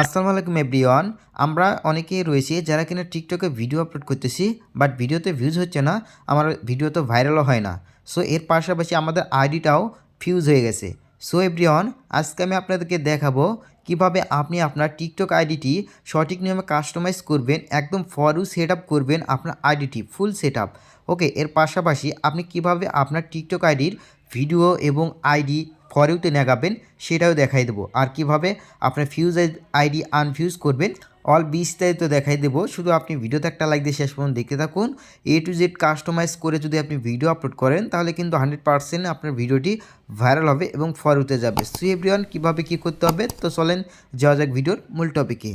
আসসালামু আলাইকুম এভরিওয়ান। আমরা অনেকেই রয়েছি যারা কিনা টিকটকে ভিডিও আপলোড করতেছি বাট ভিডিওতে ভিউজ হচ্ছে না, আমার ভিডিও তো ভাইরালও হয় না। সো এর পাশাপাশি আমাদের আইডিটাও ফিউজ হয়ে গেছে। সো এভরিওয়ান, আজকে আমি আপনাদেরকে দেখাবো কীভাবে আপনি আপনার টিকটক আইডিটি সঠিক নিয়মে কাস্টমাইজ করবেন, একদম ফরু সেট করবেন আপনার আইডিটি ফুল সেট ওকে এর পাশাপাশি আপনি কীভাবে আপনার টিকটক আইডির ভিডিও এবং আইডি ফরেওতে আগাবেন সেটাও দেখাই দেবো। আর কীভাবে? আপনার ফিউজ আইডি আনফিউজ করবেন অল বিস্তারিত দেখাই দেবো। শুধু আপনি ভিডিওতে একটা লাইক দিয়ে শেষ পর্যন্ত দেখতে থাকুন। এ টু জেড কাস্টমাইজ করে যদি আপনি ভিডিও আপলোড করেন, তাহলে কিন্তু হান্ড্রেড পার্সেন্ট আপনার ভিডিওটি ভাইরাল হবে এবং ফরওতে যাবে। সো কীভাবে কী করতে হবে? তো চলেন, যাওয়া যাক ভিডিওর মূল টপিকে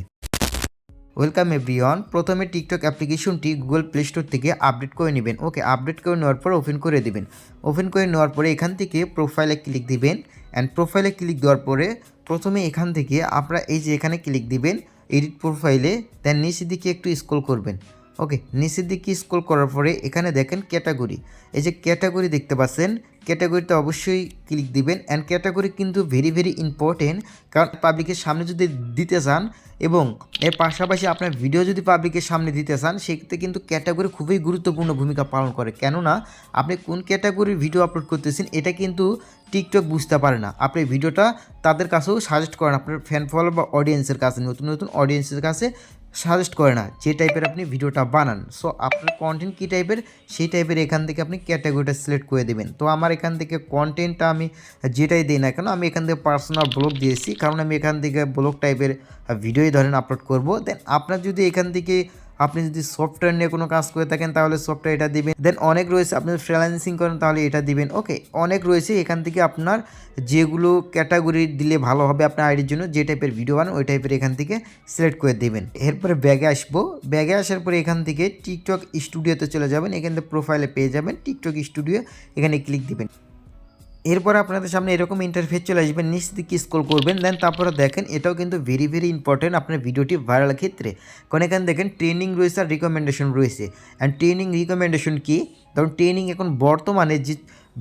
ওয়েলকাম এভরিওয়ান প্রথমে টিকটক অ্যাপ্লিকেশনটি গুগল প্লে স্টোর থেকে আপডেট করে নেবেন। ওকে আপডেট করে নেওয়ার পর ওপেন করে দেবেন। ওপেন করে নেওয়ার পরে এখান থেকে প্রোফাইলে ক্লিক দিবেন। অ্যান্ড প্রোফাইলে ক্লিক দেওয়ার পরে প্রথমে এখান থেকে আপনারা এই যে এখানে ক্লিক দিবেন এডিট প্রোফাইলে দেন নিচের দিকে একটু স্ক্রল করবেন। ওকে নিচের দিকে স্ক্রল করার পরে এখানে দেখেন ক্যাটাগরি। এই যে ক্যাটাগরি দেখতে পাচ্ছেন, ক্যাটাগরিতে অবশ্যই ক্লিক দিবেন অ্যান্ড ক্যাটাগরি কিন্তু ভেরি ভেরি ইম্পর্টেন্ট কারণ পাবলিকের সামনে যদি দিতে চান এবং এর পাশাপাশি আপনার ভিডিও যদি পাবলিকের সামনে দিতে চান, সেক্ষেত্রে কিন্তু ক্যাটাগরি খুবই গুরুত্বপূর্ণ ভূমিকা পালন করে। কেননা আপনি কোন ক্যাটাগরির ভিডিও আপলোড করতেছেন, এটা কিন্তু টিকটক বুঝতে পারে না। আপনি ভিডিওটা তাদের কাছেও সাজেস্ট করেন, আপনার ফ্যান ফলো বা অডিয়েন্সের কাছে, নতুন নতুন অডিয়েন্সের কাছে সাজেস্ট করে না যে টাইপের আপনি ভিডিওটা বানান। সো আপনার কন্টেন্ট কী টাইপের সেই টাইপের এখান থেকে আপনি ক্যাটাগরিটা সিলেক্ট করে দেবেন। তো আমার এখান থেকে কন্টেন্টটা আমি যেটাই দিই না কেন, আমি এখান থেকে পার্সোনাল ব্লগ দিয়েছি কারণ আমি এখান থেকে ব্লগ টাইপের ভিডিওই ধরেন আপলোড করব। দেন আপনার যদি এখান থেকে আপনি যদি সফটওয়্যার নিয়ে কোনো কাজ করে থাকেন, তাহলে সফটওয়্যার এটা দিবেন। দেন অনেক রয়েছে, আপনি ফ্রিল্যান্সিং করেন, তাহলে এটা দিবেন। ওকে অনেক রয়েছে, এখান থেকে আপনার যেগুলো ক্যাটাগরি দিলে ভালো হবে আপনার আইডির জন্য, যে টাইপের ভিডিও বানান, ওই টাইপের এখান থেকে সিলেক্ট করে দেবেন। এরপরে ব্যাগে আসব। ব্যাগে আসার পরে এখান থেকে টিকটক স্টুডিওতে চলে যাবেন। এখান থেকে প্রোফাইলে পেয়ে যাবেন। টিকটক স্টুডিও এখানে ক্লিক দিবেন। এরপর আপনাদের সামনে এরকম ইন্টারফেস চলে আসবেন নিচ দিকে স্ক্রল করবেন দেন তারপরে দেখেন এটাও কিন্তু ভেরি ভেরি ইম্পর্টেন্ট আপনার ভিডিওটি ভাইরাল ক্ষেত্রে। কারণ এখানে দেখেন ট্রেনিং রয়েছে আর রিকমেন্ডেশন রয়েছে। অ্যান্ড ট্রেনিং রিকমেন্ডেশন কি? কারণ ট্রেনিং এখন বর্তমানে যে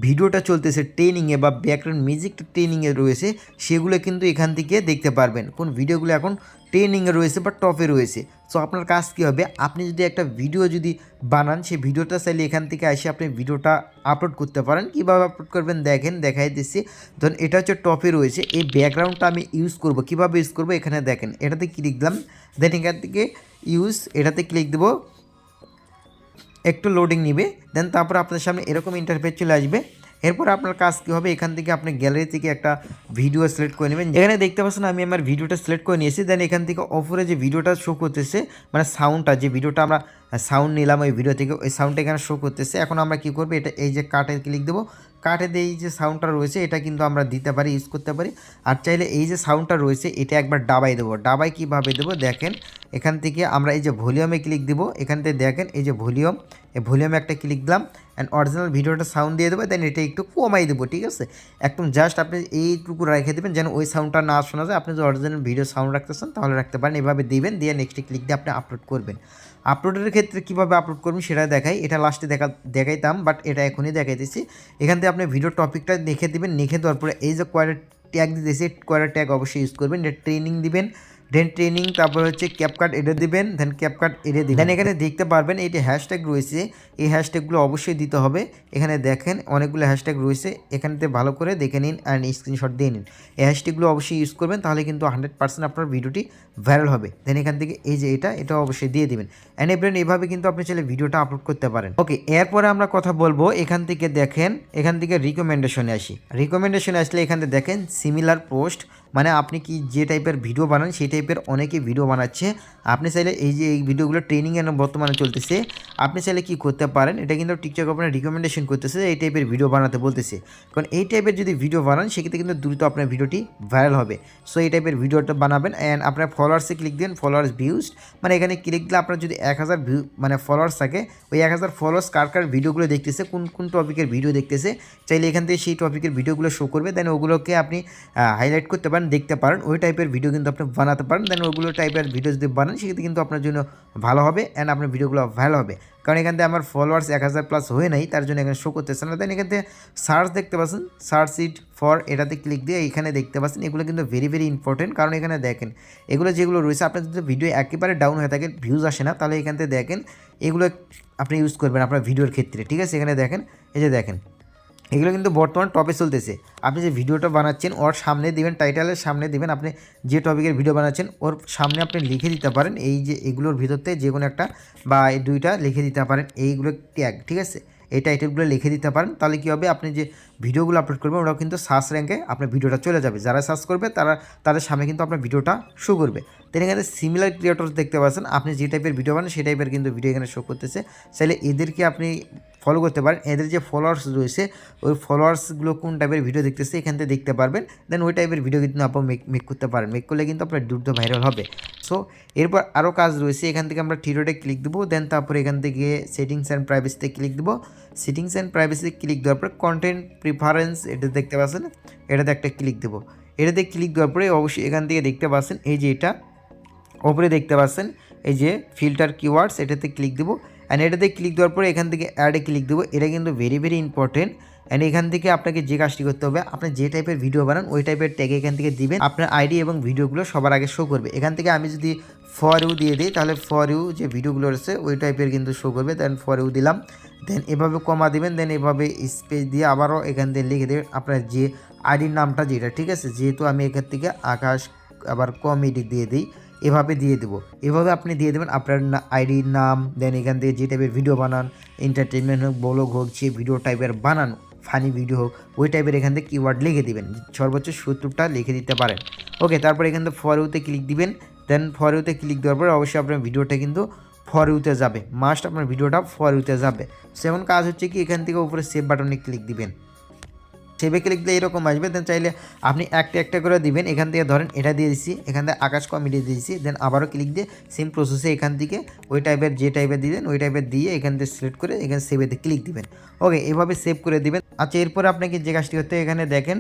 ভিডিওটা চলতেছে ট্রেনিংয়ে বা ব্যাকগ্রাউন্ড মিউজিকটা ট্রেনিংয়ে রয়েছে, সেগুলো কিন্তু এখান থেকে দেখতে পারবেন। কোন ভিডিওগুলো এখন ট্রেনিংয়ে রয়েছে বা টপে রয়েছে। সো আপনার কাজ কী হবে? আপনি যদি একটা ভিডিও যদি বানান, সেই ভিডিওটা চাইলে এখান থেকে এসে আপনি ভিডিওটা আপলোড করতে পারেন। কীভাবে আপলোড করবেন? দেখেন, দেখাই দিচ্ছি। ধরুন, এটা হচ্ছে টপে রয়েছে। এই ব্যাকগ্রাউন্ডটা আমি ইউজ করব। কীভাবে ইউজ করব? এখানে দেখেন, এটাতে ক্লিক দিলাম। দেন এখান থেকে ইউজ এটাতে ক্লিক দেবো। একটু লোডিং নিবে। দেন তারপর আপনার সামনে এরকম ইন্টারফেস চলে আসবে। এরপর আপনার কাজ কী হবে? এখান থেকে আপনি গ্যালারি থেকে একটা ভিডিও সিলেক্ট করে নেবেন। এখানে দেখতে পাচ্ছেন আমি আমার ভিডিওটা সিলেক্ট করে নিয়েছি। দেন এখান থেকে অফরে যে ভিডিওটা শো করতেছে মানে সাউন্ডটা যে ভিডিওটা আমরা সাউন্ড নিলাম ওই ভিডিও থেকে, ওই সাউন্ডটা এখানে শো করতেছে। এখন আমরা কী করব? এটা এই যে কাটে ক্লিক দেবো। কাটে দিয়ে এই যে সাউন্ডটা রয়েছে, এটা কিন্তু আমরা দিতে পারি ইউজ করতে পারি। আর চাইলে এই যে সাউন্ডটা রয়েছে, এটা একবার ডাবাই দেবো। ডাবাই কীভাবে দেবো? দেখেন, এখান থেকে আমরা এই যে ভলিউমে ক্লিক দেবো। এখান থেকে দেখেন, এই যে ভলিউম ভলিউমে একটা ক্লিক দিলাম অ্যান্ড অরিজিনাল ভিডিওটা সাউন্ড দিয়ে দেবো দেন এটা একটু কমাই দেবো, ঠিক আছে? একদম জাস্ট আপনি এইটুকু রেখে দেবেন, যেন ওই সাউন্ডটা না শোনা যায়। আপনি যদি অরিজিনাল ভিডিও সাউন্ড রাখতেছেন, তাহলে রাখতে পারেন, এভাবে দিবেন, দিয়ে নেক্সটে ক্লিক দিয়ে আপনি আপলোড করবেন। আপলোডের ক্ষেত্রে কীভাবে আপলোড করবেন সেটা দেখাই, এটা লাস্টে দেখা, দেখাইতাম বাট এটা এখনই দেখাইতেছি। এখান থেকে আপনি ভিডিও টপিকটা লিখে দেবেন, লিখে দেওয়ার পরে এই যে কয়টা ট্যাগ দিতেছি, কয়টা ট্যাগ অবশ্যই ইউজ করবেন, এটা ট্রেনিং দিবেন। দেন ট্রেনিং তারপর হচ্ছে ক্যাপকাট এডে দিবেন দেন ক্যাপকাট এডে দিবেন। দেন এখানে দেখতে পারবেন এটি হ্যাশট্যাগ রয়েছে। এই হ্যাশট্যাগুলো অবশ্যই দিতে হবে। এখানে দেখেন অনেকগুলো হ্যাশট্যাগ রয়েছে। এখানেতে ভালো করে দেখে নিন অ্যান্ড স্ক্রিনশট দিয়ে নিন। এই হ্যাশট্যাগুলো অবশ্যই ইউজ করবেন, তাহলে কিন্তু হান্ড্রেড পার্সেন্ট আপনার ভিডিওটি ভাইরাল হবে। দেন এখান থেকে এই যে এটা এটা অবশ্যই দিয়ে দিবেন। অ্যান্ড এবার এভাবে কিন্তু আপনি চাইলে ভিডিওটা আপলোড করতে পারেন। ওকে এরপরে আমরা কথা বলব এখান থেকে দেখেন, এখান থেকে রিকমেন্ডেশনে আসি। রিকমেন্ডেশনে আসলে এখান থেকে দেখেন সিমিলার পোস্ট মানে আপনি কি যে টাইপের ভিডিও বানান, সেই টাইপের অনেকে ভিডিও বানাচ্ছে। আপনি চাইলে এই যে এই ভিডিওগুলো ট্রেনিং এর বর্তমানে চলতেছে, আপনি চাইলে কি করতে পারেন, এটা কিন্তু টিকটক আপনার রিকমেন্ডেশন করতেছে এই টাইপের ভিডিও বানাতে বলতেছে। কারণ এই টাইপের যদি ভিডিও বানান, সেক্ষেত্রে কিন্তু দ্রুত আপনার ভিডিওটি ভাইরাল হবে। সো এই টাইপের ভিডিওটা বানাবেন অ্যান্ড আপনার ফলোয়ার্সে ক্লিক দিন ফলোয়ার্স ভিউজ মানে এখানে ক্লিক দিলে আপনার যদি এক হাজার ভিউ মানে ফলোয়ার্স থাকে, ওই এক হাজার ফলোয়ার্স কার কার ভিডিওগুলো দেখতেছে, কোন কোন টপিকের ভিডিও দেখতেছে, চাইলে এখান থেকে সেই টপিকের ভিডিওগুলো শো করবে দেন ওগুলোকে আপনি হাইলাইট করতে পারেন। পারেন দেখতে পারেন। ওই টাইপের ভিডিও কিন্তু আপনি বানাতে পারেন। দেন ওইগুলো টাইপের ভিডিও যদি বানান, সেক্ষেত্রে কিন্তু আপনার জন্য ভালো হবে অ্যান্ড আপনার ভিডিওগুলো ভালো হবে। কারণ এখান থেকে আমার ফলোয়ার্স এক হাজার প্লাস হয়ে নাই, তার জন্য এখানে শো করতেছে না। দেন এখান থেকে সার্চ দেখতে পাচ্ছেন সার্চ ইট ফর এটাতে ক্লিক দিয়ে এখানে দেখতে পাচ্ছেন, এগুলো কিন্তু ভেরি ভেরি ইম্পর্টেন্ট কারণ এখানে দেখেন, এগুলো যেগুলো রয়েছে, আপনার যদি ভিডিও একেবারে ডাউন হয়ে থাকে ভিউজ আসে না, তাহলে এখান থেকে দেখেন, এগুলো আপনি ইউজ করবেন আপনার ভিডিওর ক্ষেত্রে। ঠিক আছে? এখানে দেখেন, এই যে দেখেন এগুলো কিন্তু বর্তমান টপে চলতেছে। আপনি যে ভিডিওটা বানাচ্ছেন, ওর সামনে দিবেন টাইটেলের সামনে দিবেন, আপনি যে টপিকের ভিডিও বানাচ্ছেন, ওর সামনে আপনি লিখে দিতে পারেন। এই যে এগুলোর ভিতরতে যে কোনো একটা বা এই দুইটা লিখে দিতে পারেন। এইগুলো ট্যাগ ঠিক আছে? এই টাইটেলগুলো লিখে দিতে পারেন, তাহলে কী হবে? আপনি যে ভিডিওগুলো আপলোড করবেন, ওরাও কিন্তু সার্চ র্যাঙ্কে আপনার ভিডিওটা চলে যাবে। যারা সার্চ করবে, তারা, তাদের সামনে কিন্তু আপনার ভিডিওটা শো করবে। তেন এখানে সিমিলার ক্রিয়েটর দেখতে পাচ্ছেন। আপনি যে টাইপের ভিডিও বানান, সেই টাইপের কিন্তু ভিডিও এখানে শো করতেছে। চাইলে এদেরকে আপনি ফলো করতে পারেন। এদের যে ফলোয়ার্স রয়েছে, ওই ফলোয়ার্সগুলো কোন টাইপের ভিডিও দেখতেছে, এখান থেকে দেখতে পারবেন। দেন ওই টাইপের ভিডিও কিন্তু আপনি মেক মেক করতে পারেন। মেক করলে কিন্তু আপনার দ্রুত ভাইরাল হবে। সো এরপর আরও কাজ রয়েছে, এখান থেকে আমরা থিরোডে ক্লিক দেবো দেন তারপরে এখান থেকে সেটিংস অ্যান্ড প্রাইভেসিতে ক্লিক দেবো। সেটিংস অ্যান্ড প্রাইভেসিতে ক্লিক দেওয়ার পরে কন্টেন্ট প্রিফারেন্স এটা দেখতে পাচ্ছেন, এটাতে একটা ক্লিক দেবো। এটাতে ক্লিক দেওয়ার পরে অবশ্যই এখান থেকে দেখতে পাচ্ছেন, এই যে এটা, ওপরে দেখতে পাচ্ছেন, এই যে ফিল্টার কিওয়ার্ডস এটাতে ক্লিক দেবো। অ্যান্ড এটাতে ক্লিক দেওয়ার পরে এখান থেকে অ্যাডে ক্লিক দেবো, এটা কিন্তু ভেরি ভেরি ইম্পর্টেন্ট অ্যান্ড এখান থেকে আপনাকে যে কাজটি করতে হবে, আপনি যে টাইপের ভিডিও বানান, ওই টাইপের ট্যাগ এখান থেকে দিবেন। আপনার আইডি এবং ভিডিওগুলো সবার আগে শো করবে। এখান থেকে আমি যদি ফর ইউ দিয়ে দিই, তাহলে ফর ইউ যে ভিডিওগুলো রয়েছে, ওই টাইপের কিন্তু শো করবে। দেন ফর ইউ দিলাম। দেন এভাবে কমা দিবেন দেন এভাবে স্পেস দিয়ে আবারও এখান থেকে লিখে দেবেন আপনার যে আইডির নামটা যেটা, ঠিক আছে? যেহেতু আমি এখান থেকে আকাশ আবার কমেডি দিয়ে দিই, এভাবে দিয়ে দেবো। এভাবে আপনি দিয়ে দেবেন আপনার আইডির নাম দেন এখান থেকে যে টাইপের ভিডিও বানান এন্টারটেনমেন্ট হোক ব্লগ হোক, যে ভিডিও টাইপের বানান ফানি ভিডিও হোক, ওই টাইপের এখান থেকে কিওয়ার্ড লিখে দিবেন। সর্বোচ্চ সত্তরটা লিখে দিতে পারেন। ওকে তারপর এখান থেকে ফর ইউতে ক্লিক দিবেন। দেন ফরেউতে ক্লিক দেওয়ার পরে অবশ্যই আপনার ভিডিওটা কিন্তু ফর ইউতে যাবে। মাস্ট আপনার ভিডিওটা ফর ইউতে যাবে। সেমন কাজ হচ্ছে কি, এখান থেকে উপরে সেভ বাটনে ক্লিক দিবেন। সেভে ক্লিক দিলে এরকম আসবে দেন চাইলে আপনি একটা একটা করে দিবেন, এখান থেকে ধরেন এটা দিয়ে দিচ্ছি এখান থেকে আকাশ কমেডি দিয়েছি দেন আবারও ক্লিক দিয়ে সেম প্রসেসে এখান থেকে ওই টাইপের যে টাইপের দিবেন, ওই টাইপের দিয়ে এখান থেকে সিলেক্ট করে এখানে সেভেতে ক্লিক দিবেন। ওকে এভাবে সেভ করে দিবেন। আচ্ছা এরপরে আপনাকে যে কাজটি করতে এখানে দেখেন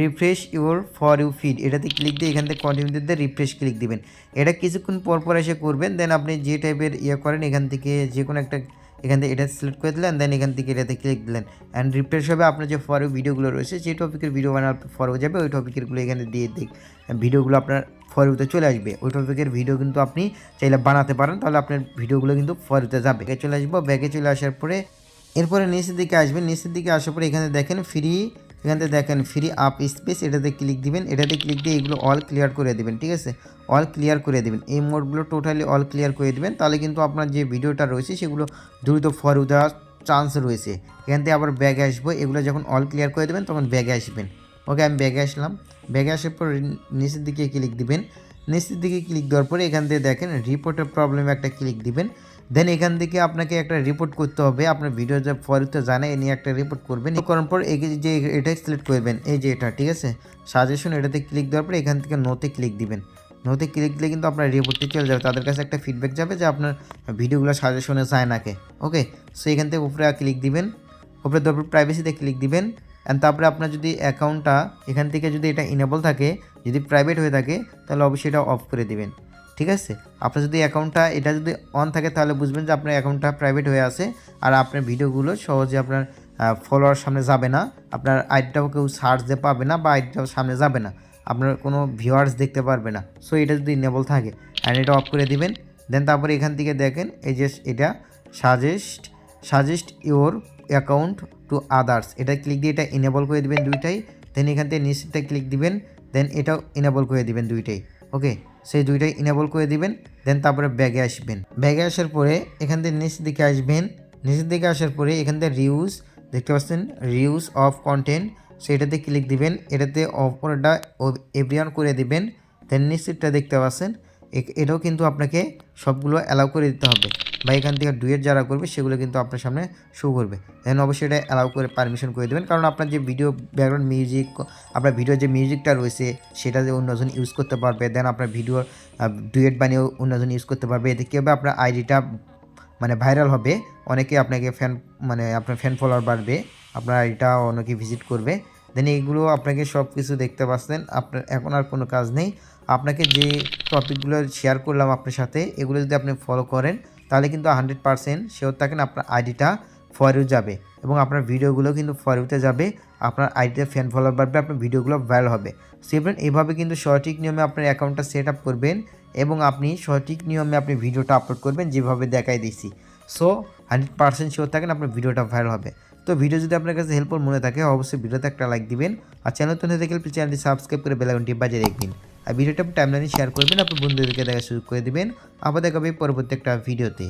refresh your for you feed এটাতে ক্লিক দিয়ে এখান থেকে কন্টিনিউ দিয়ে রিফ্রেশ ক্লিক দিবেন। এটা কিছুক্ষণ পর পর এসে করবেন দেন আপনি যে টাইপের ইয়ে করেন, এখান থেকে যে কোনো একটা এখান থেকে এটা সিলেক্ট করে দিলেন দেন এখান থেকে এটাতে ক্লিক দিলেন। অ্যান্ড রিফ্রেশ হবে আপনার যে ফরে ভিডিওগুলো রয়েছে, যে টপিকের ভিডিও বানার ফরও যাবে, ওই টপিকেরগুলো এখানে দিয়ে দিক। ভিডিওগুলো আপনার ফরেতে চলে আসবে। ওই টপিকের ভিডিও কিন্তু আপনি চাইলে বানাতে পারেন, তাহলে আপনার ভিডিওগুলো কিন্তু ফরেতে যাবে। চলে আসব ব্যাগে চলে আসার পরে, এরপরে নিচের দিকে আসবেন, নিচের দিকে আসার পরে এখানে দেখেন ফ্রি এখান থেকে দেখেন ফ্রি আপ স্পেস এটাতে ক্লিক দিবেন, এটাতে ক্লিক দিয়ে এগুলো অল ক্লিয়ার করে দিবেন, ঠিক আছে? অল ক্লিয়ার করে দিবেন। এই মোডগুলো টোটালি অল ক্লিয়ার করে দিবেন, তাহলে কিন্তু আপনার যে ভিডিওটা রয়েছে সেগুলো দ্রুত ফর দেওয়ার চান্স রয়েছে। এখান থেকে আবার ব্যাগে আসব, এগুলো যখন অল ক্লিয়ার করে দেবেন, তখন ব্যাগে আসবেন। ওকে আমি ব্যাগে আসলাম। ব্যাগে আসার পর নিচের দিকে ক্লিক দিবেন। নিচের দিকে ক্লিক দেওয়ার পরে এখান থেকে দেখেন রিপোর্টের প্রবলেম একটা ক্লিক দিবেন। দেন এখান থেকে আপনাকে একটা রিপোর্ট করতে হবে। আপনার ভিডিও যা ফরিতে জানে, এ নিয়ে একটা রিপোর্ট করবেন। করার পর এই যে এটা সিলেক্ট করবেন, এই যে এটা, ঠিক আছে? সাজেশন এটাতে ক্লিক দেওয়ার পরে এখান থেকে নোতে ক্লিক দিবেন। নোতে ক্লিক দিলে কিন্তু আপনার রিপোর্টটি চলে যাবে। তাদের কাছে একটা ফিডব্যাক যাবে যে আপনার ভিডিওগুলো সাজেশনে যায় নাকে ওকে সো এখান থেকে উপরে ক্লিক দিবেন। উপরে তারপর প্রাইভেসিতে ক্লিক দিবেন। অ্যান্ড তারপরে আপনার যদি অ্যাকাউন্টটা এখান থেকে যদি এটা ইনেবল থাকে, যদি প্রাইভেট হয়ে থাকে, তাহলে অবশ্যই এটা অফ করে দিবেন। ঠিক আছে? আপনার যদি অ্যাকাউন্টটা এটা যদি অন থাকে, তাহলে বুঝবেন যে আপনার অ্যাকাউন্টটা প্রাইভেট হয়ে আছে আর আপনার ভিডিওগুলো সহজে আপনার ফলোয়ার সামনে যাবে না। আপনার আইডিটাও কেউ সার্চ দিয়ে পাবে না বা আইডিটাও সামনে যাবে না। আপনার কোনো ভিউয়ার্স দেখতে পারবে না। সো এটা যদি ইনেবল থাকে অ্যান্ড এটা অফ করে দিবেন। দেন তারপরে এখান থেকে দেখেন, এই যে এটা suggest suggest your account to others এটা ক্লিক দিয়ে এটা ইনেবল করে দিবেন দুইটাই। দেন এখান থেকে নিশ্চিতে ক্লিক দিবেন। দেন এটাও ইনেবল করে দিবেন দুইটাই। ওকে সেই দুইটাই ইনেবল করে দিবেন দেন তারপরে ব্যাগে আসবেন। ব্যাগে আসার পরে এখান থেকে নিচের দিকে আসবেন। নিচের দিকে আসার পরে এখান থেকে রিউজ দেখতে পাচ্ছেন রিউজ অফ কন্টেন্ট সেটাতে ক্লিক দিবেন। এটাতে অপরটা এভরিওয়ান করে দিবেন। দেন নিচেরটা দেখতে পাচ্ছেন এটাও কিন্তু আপনাকে সবগুলো অ্যালাউ করে দিতে হবে। বা এখান থেকে ডুয়েট যারা করবে, সেগুলো কিন্তু আপনার সামনে শো করবে। দেন অবশ্যই এটা অ্যালাউ করে পারমিশন করে দেবেন। কারণ আপনার যে ভিডিও ব্যাকগ্রাউন্ড মিউজিক আপনার ভিডিও যে মিউজিকটা রয়েছে, সেটা যে অন্যজন ইউজ করতে পারবে দেন আপনার ভিডিওর ডুয়েট বানিয়েও অন্যজন ইউজ করতে পারবে। এতে কী হবে? আপনার আইডিটা মানে ভাইরাল হবে। অনেকে আপনাকে ফ্যান মানে আপনার ফ্যান ফলোয়ার বাড়বে। আপনার আইডিটা অনেকে ভিজিট করবে। দেন এইগুলো আপনাকে সব কিছু দেখতে পাচ্ছেন। আপনার, এখন আর কোনো কাজ নেই। আপনাকে যে টপিকগুলো শেয়ার করলাম আপনার সাথে, এগুলো যদি আপনি ফলো করেন, তাহলে কিন্তু হান্ড্রেড পারসেন্ট শিওর থাকেন আপনার আইডিটা ফরেও যাবে। এবং আপনার ভিডিওগুলো কিন্তু ফরেতে যাবে। আপনার আইডিতে ফ্যান ফলোয়ার বাড়বে, আপনার ভিডিওগুলো ভাইরাল হবে। সেভেন এভাবে কিন্তু সঠিক নিয়মে আপনার অ্যাকাউন্টটা সেট আপ করবেন এবং আপনি সঠিক নিয়মে আপনি ভিডিওটা আপলোড করবেন, যেভাবে দেখাই দিছি সো হান্ড্রেড পার্সেন্ট শিওর থাকেন আপনার ভিডিওটা ভাইরাল হবে। তো ভিডিও যদি আপনার কাছে হেল্পফুল মনে থাকে, অবশ্যই ভিডিওতে একটা লাইক দিবেন। আর চ্যানেল তো হয়ে দেখলে চ্যানেলটি সাবস্ক্রাইব করে বেলাগনটি বাজিয়ে রাখবেন। আর ভিডিওটা টাইমলাইনে শেয়ার করবেন আপনার বন্ধুদেরকে দেখা শুরু করে দিবেন। আবার দেখাবে পরবর্তী একটা ভিডিওতে